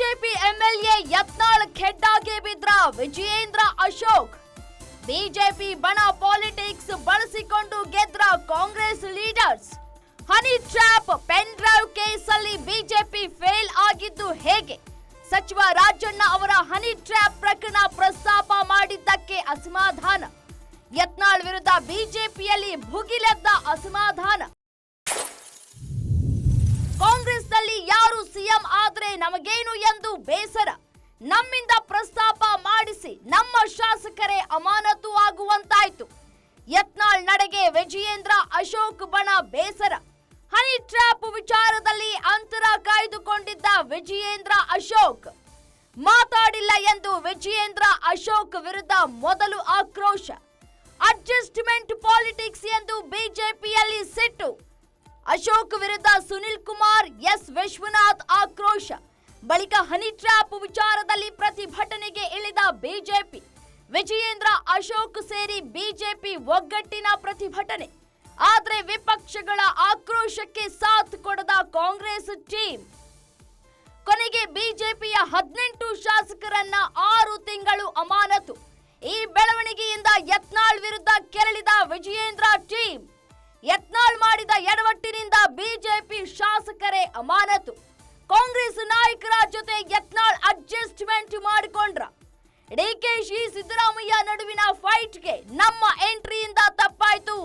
BJP MLA Yatnal ಖೆಡ್ಡಾಗೆ ಬಿದ್ರ Vijayendra Ashok. BJP ಬಣ ಪಾಲಿಟಿಕ್ಸ್ ಬಳಸಿಕೊಂಡು ಗೆದ್ರ Congress leaders. Honey trap, pen drive ಕೇಸಲ್ಲಿ ಬಿಜೆಪಿ ಫೇಲ್ ಆಗಿದ್ದು ಹೇಗೆ? ಸಚಿವ ರಾಜಣ್ಣ ಅವರ ಹನಿ ಟ್ರ್ಯಾಪ್ ಪ್ರಕರಣ ಪ್ರಸ್ತಾಪ ಮಾಡಿದ್ದಕ್ಕೆ ಅಸಮಾಧಾನ. ಯತ್ನಾಳ್ ವಿರುದ್ಧ ಬಿಜೆಪಿಯಲ್ಲಿ ಭುಗಿಲೆದ್ದ ಅಸಮಾಧಾನ. ಸಿಎಂ ಆದ್ರೆ ನಮಗೇನು ಎಂದು ಬೇಸರ. ನಮ್ಮಿಂದ ಪ್ರಸ್ತಾಪ ಮಾಡಿಸಿ ನಮ್ಮ ಶಾಸಕರೇ ಅಮಾನತು ಆಗುವಂತಾಯ್ತು. ಯತ್ನಾಳ್ ನಡೆಗೆ ವಿಜಯೇಂದ್ರ ಅಶೋಕ್ ಬಣ ಬೇಸರ. ಹನಿ ಟ್ರ್ಯಾಪ್ ವಿಚಾರದಲ್ಲಿ ಅಂತರ ಕಾಯ್ದುಕೊಂಡಿದ್ದ ವಿಜಯೇಂದ್ರ ಅಶೋಕ್. ಮಾತಾಡಿಲ್ಲ ಎಂದು ವಿಜಯೇಂದ್ರ ಅಶೋಕ್ ವಿರುದ್ಧ ಮೊದಲು ಆಕ್ರೋಶ. ಅಡ್ಜಸ್ಟ್ಮೆಂಟ್ ಪಾಲಿಟಿಕ್ಸ್ ಎಂದು ಬಿಜೆಪಿಯಲ್ಲಿ ಸಿಟ್ಟು. ಅಶೋಕ್ ವಿರುದ್ಧ ಸುನಿಲ್ ಕುಮಾರ್, ಎಸ್. ವಿಶ್ವನಾಥ್ ಆಕ್ರೋಶ. ಬಳಿಕ ಹನಿ ಟ್ರ್ಯಾಪ್ ವಿಚಾರದಲ್ಲಿ ಪ್ರತಿಭಟನೆಗೆ ಇಳಿದ ಬಿಜೆಪಿ. ವಿಜಯೇಂದ್ರ ಅಶೋಕ್ ಸೇರಿ ಬಿಜೆಪಿ ಒಗ್ಗಟ್ಟಿನ ಪ್ರತಿಭಟನೆ. ಆದರೆ ವಿಪಕ್ಷಗಳ ಆಕ್ರೋಶಕ್ಕೆ ಸಾಥ್ ಕೊಡದ ಕಾಂಗ್ರೆಸ್ ಟೀಮ್. ಕೊನೆಗೆ ಬಿಜೆಪಿಯ ಹದಿನೆಂಟು ಶಾಸಕರನ್ನ ಆರು ತಿಂಗಳು ಅಮಾನತು. ಈ ಬೆಳವಣಿಗೆಯಿಂದ ಯತ್ನಾಳ್ ವಿರುದ್ಧ ಕೆರಳಿದ ವಿಜಯೇಂದ್ರ ಟೀಮ್. ಯತ್ನಾಳ್ ಮಾಡಿದ ಎಡವಟ್ಟಿನಿಂದ ಬಿಜೆಪಿ ಶಾಸಕರೇ ಅಮಾನತು. ಕಾಂಗ್ರೆಸ್ ನಾಯಕರ ಜೊತೆ ಯತ್ನಾಳ್ ಅಡ್ಜಸ್ಟ್ಮೆಂಟ್ ಮಾಡಿಕೊಂಡ್ರ. ಡಿಕೆಶಿ ಸಿದ್ದರಾಮಯ್ಯ ನಡುವಿನ ಫೈಟ್ಗೆ ನಮ್ಮ ಎಂಟ್ರಿಯಿಂದ ತಪ್ಪಾಯ್ತು.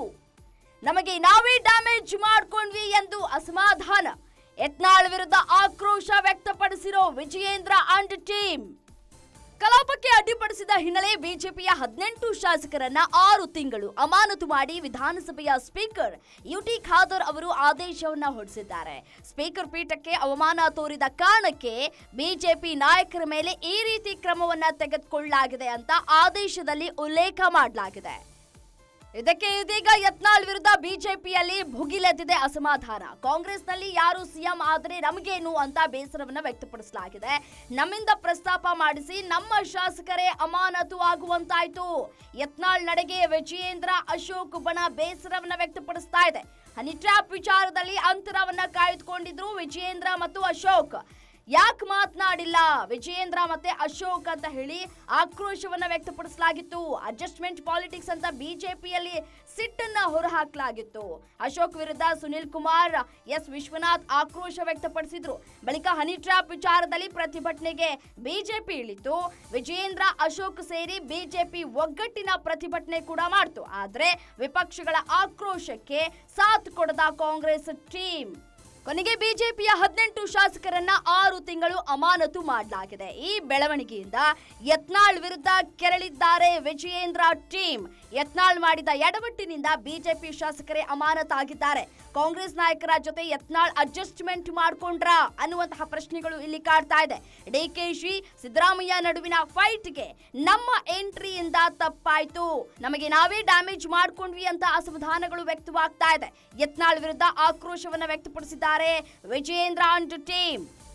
ನಮಗೆ ನಾವೇ ಡ್ಯಾಮೇಜ್ ಮಾಡ್ಕೊಂಡ್ವಿ ಎಂದು ಅಸಮಾಧಾನ. ಯತ್ನಾಳ್ ವಿರುದ್ಧ ಆಕ್ರೋಶ ವ್ಯಕ್ತಪಡಿಸಿರೋ ವಿಜಯೇಂದ್ರ ಅಂಡ್ ಟೀಮ್. ಕಲಾಪಕ್ಕೆ ಅಡ್ಡಿಪಡಿಸಿದ ಹಿನ್ನೆಲೆ ಬಿಜೆಪಿಯ ಹದಿನೆಂಟು ಶಾಸಕರನ್ನ ಆರು ತಿಂಗಳು ಅಮಾನತು ಮಾಡಿ ವಿಧಾನಸಭೆಯ ಸ್ಪೀಕರ್ ಯುಟಿ ಖಾದರ್ ಅವರು ಆದೇಶವನ್ನ ಹೊರಡಿಸಿದ್ದಾರೆ. ಸ್ಪೀಕರ್ ಪೀಠಕ್ಕೆ ಅವಮಾನ ತೋರಿದ ಕಾರಣಕ್ಕೆ ಬಿಜೆಪಿ ನಾಯಕರ ಮೇಲೆ ಈ ರೀತಿ ಕ್ರಮವನ್ನ ತೆಗೆದುಕೊಳ್ಳಲಾಗಿದೆ ಅಂತ ಆದೇಶದಲ್ಲಿ ಉಲ್ಲೇಖ ಮಾಡಲಾಗಿದೆ. ಇದಕ್ಕೆ ಇದೀಗ ಯತ್ನಾಳ್ ವಿರುದ್ಧ ಬಿಜೆಪಿಯಲ್ಲಿ ಭುಗಿಲೆದ್ದಿದೆ ಅಸಮಾಧಾನ. ಕಾಂಗ್ರೆಸ್ನಲ್ಲಿ ಯಾರು ಸಿಎಂ ಆದರೆ ನಮಗೇನು ಅಂತ ಬೇಸರವನ್ನು ವ್ಯಕ್ತಪಡಿಸಲಾಗಿದೆ. ನಮ್ಮಿಂದ ಪ್ರಸ್ತಾಪ ಮಾಡಿಸಿ ನಮ್ಮ ಶಾಸಕರೇ ಅಮಾನತು ಆಗುವಂತಾಯ್ತು. ಯತ್ನಾಳ್ ನಡೆಗೆ ವಿಜಯೇಂದ್ರ ಅಶೋಕ್ ಬಣ ಬೇಸರವನ್ನ ವ್ಯಕ್ತಪಡಿಸ್ತಾ ಇದೆ. ಹನಿ ವಿಚಾರದಲ್ಲಿ ಅಂತರವನ್ನ ಕಾಯ್ದುಕೊಂಡಿದ್ರು ವಿಜಯೇಂದ್ರ ಮತ್ತು ಅಶೋಕ್. ಯಾಕೆ ಮಾತನಾಡಿಲ್ಲ? ವಿಜಯೇಂದ್ರ ಮತ್ತೆ ಅಶೋಕ್ ಅಂತ ಹೇಳಿ ಆಕ್ರೋಶವನ್ನ ವ್ಯಕ್ತಪಡಿಸಲಾಗಿತ್ತು. ಅಡ್ಜಸ್ಟ್ಮೆಂಟ್ ಪಾಲಿಟಿಕ್ಸ್ ಅಂತ ಬಿಜೆಪಿಯಲ್ಲಿ ಸಿಟ್ಟನ್ನ ಹೊರಹಾಕಲಾಗಿತ್ತು. ಅಶೋಕ್ ವಿರುದ್ಧ ಸುನಿಲ್ ಕುಮಾರ್, ಎಸ್ ವಿಶ್ವನಾಥ್ ಆಕ್ರೋಶ ವ್ಯಕ್ತಪಡಿಸಿದ್ರು. ಬಳಿಕ ಹನಿ ಟ್ರ್ಯಾಪ್ ವಿಚಾರದಲ್ಲಿ ಪ್ರತಿಭಟನೆಗೆ ಬಿಜೆಪಿ ಇಳಿತು. ವಿಜಯೇಂದ್ರ, ಅಶೋಕ್ ಸೇರಿ ಬಿಜೆಪಿ ಒಗ್ಗಟ್ಟಿನ ಪ್ರತಿಭಟನೆ ಕೂಡ ಮಾಡ್ತು. ಆದ್ರೆ ವಿಪಕ್ಷಗಳ ಆಕ್ರೋಶಕ್ಕೆ ಸಾಥ್ ಕೊಡದ ಕಾಂಗ್ರೆಸ್ ಟೀಮ್. ಕೊನೆಗೆ ಬಿಜೆಪಿಯ ಹದಿನೆಂಟು ಶಾಸಕರನ್ನ ಆರು ತಿಂಗಳು ಅಮಾನತು ಮಾಡಲಾಗಿದೆ. ಈ ಬೆಳವಣಿಗೆಯಿಂದ ಯತ್ನಾಳ್ ವಿರುದ್ಧ ಕೆರಳಿದ್ದಾರೆ ವಿಜಯೇಂದ್ರ ಟೀಮ್. ಯತ್ನಾಳ್ ಮಾಡಿದ ಎಡವಟ್ಟಿನಿಂದ ಬಿಜೆಪಿ ಶಾಸಕರೇ ಅಮಾನತಾಗಿದ್ದಾರೆ. ಕಾಂಗ್ರೆಸ್ ನಾಯಕರ ಜೊತೆ ಯತ್ನಾಳ್ ಅಡ್ಜಸ್ಟ್ಮೆಂಟ್ ಮಾಡ್ಕೊಂಡ್ರ ಅನ್ನುವಂತಹ ಪ್ರಶ್ನೆಗಳು ಇಲ್ಲಿ ಕಾಡ್ತಾ ಇದೆ. ಡಿಕೆಶಿ ಸಿದ್ದರಾಮಯ್ಯ ನಡುವಿನ ಫೈಟ್ಗೆ ನಮ್ಮ ಎಂಟ್ರಿಯಿಂದ ತಪ್ಪಾಯ್ತು. ನಮಗೆ ನಾವೇ ಡ್ಯಾಮೇಜ್ ಮಾಡ್ಕೊಂಡ್ವಿ ಅಂತ ಅಸಮಾಧಾನಗಳು ವ್ಯಕ್ತವಾಗ್ತಾ ಇದೆ. ಯತ್ನಾಳ್ ವಿರುದ್ಧ ಆಕ್ರೋಶವನ್ನ ವ್ಯಕ್ತಪಡಿಸಿದ್ದಾರೆ. Vijayendra and team